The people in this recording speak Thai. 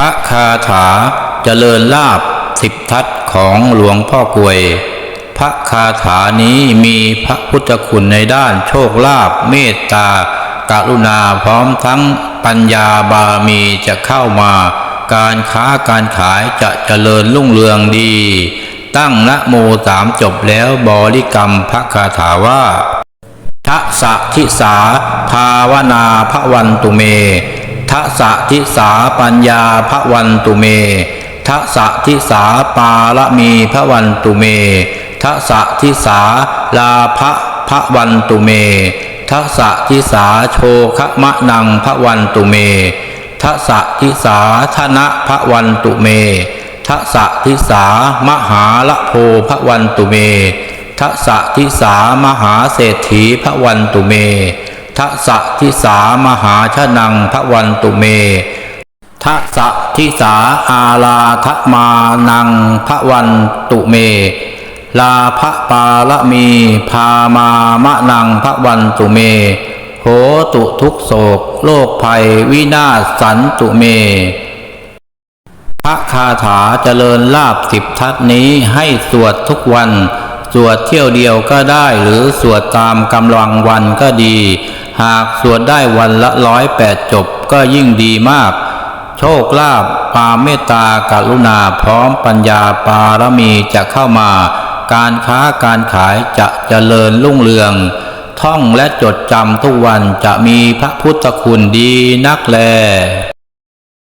พระคาถาเจริญลาบสิบทัศของหลวงพ่อกวย พระคาถานี้มีพระพุทธคุณในด้านโชคลาภเมตตากรุณาพร้อมทั้งปัญญาบารมีจะเข้ามา การค้าการขายจะเจริญรุ่งเรืองดี ตั้งนะโมสามจบแล้วบริกรรมพระคาถาว่าทัสสะทิสา ภาวนาพระวันตุเม ทัสะทิสาปัญญาพระวันตุเมทัสะทิสาปาละมีพระวันตุเมทัสะทิสาลาภะพระวันตุเมทัสะทิสาโชคะมะนังพระวันตุเมทัสะทิสาธนะพระวันตุเมทัสะทิสามหาละโพพระวันตุเมทัสสะทิสามหาเศรษฐีพระวันตุเม ทัสะทิสามหาชนังพระวันตุเมทัสะทิสาอาลาทมานังพระวันตุเม ลาภปาละมีพามามะนังพระวันตุเมโหตุทุกโศก โลกภัยวินาศสันตุเมพระคาถาเจริญลาบสิบทัศนี้ให้สวดทุกวัน สวดเที่ยวเดียวก็ได้หรือสวดตามกำลังวันก็ดี หากสวดได้วันละร้อยแปดจบก็ยิ่งดีมาก โชคลาภปาเมตตากรุณาพร้อมปัญญาปารมีจะเข้ามา การค้าการขายจะเจริญรุ่งเรือง ท่องและจดจำทุกวันจะมีพระพุทธคุณดีนักแล